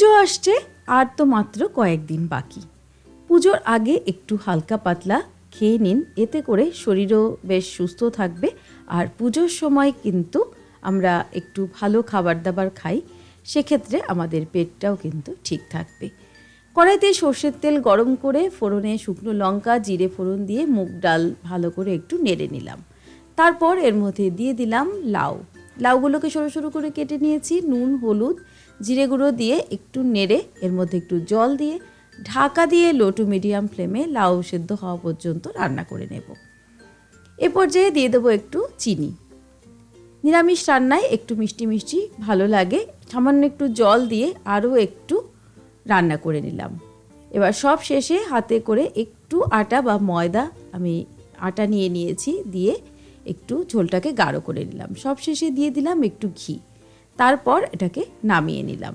পুজো আসছে, আর তো মাত্র কয়েকদিন বাকি। পুজোর আগে একটু হালকা পাতলা খেয়ে নিন, এতে করে শরীরও বেশ সুস্থ থাকবে। আর পুজোর সময় কিন্তু আমরা একটু ভালো খাবার দাবার খাই, সেক্ষেত্রে আমাদের পেটটাও কিন্তু ঠিক থাকবে। কড়াইতে সর্ষের তেল গরম করে ফোড়নে শুকনো লঙ্কা, জিরে ফোড়ন দিয়ে মুগ ডাল ভালো করে একটু নেড়ে নিলাম। তারপর এর মধ্যে দিয়ে দিলাম লাউ। লাউগুলোকে সরু সরু করে কেটে নিয়েছি, নুন, হলুদ জিরে গুঁড়ো দিয়ে একটু নেড়ে, এর মধ্যে একটু জল দিয়ে ঢাকা দিয়ে লো টু মিডিয়াম ফ্লেমে লাউ সেদ্ধ হওয়া পর্যন্ত রান্না করে নেব। এ পর্যায়ে দিয়ে দেবো একটু চিনি। নিরামিষ রান্নায় একটু মিষ্টি মিষ্টি ভালো লাগে। সামান্য একটু জল দিয়ে আরও একটু রান্না করে নিলাম। এবার সব শেষে হাতে করে একটু আটা বা ময়দা আমি আটা নিয়ে নিয়েছি, দিয়ে একটু ঝোলটাকে গাঢ় করে নিলাম। সব শেষে দিয়ে দিলাম একটু ঘি। তারপর এটাকে নামিয়ে নিলাম।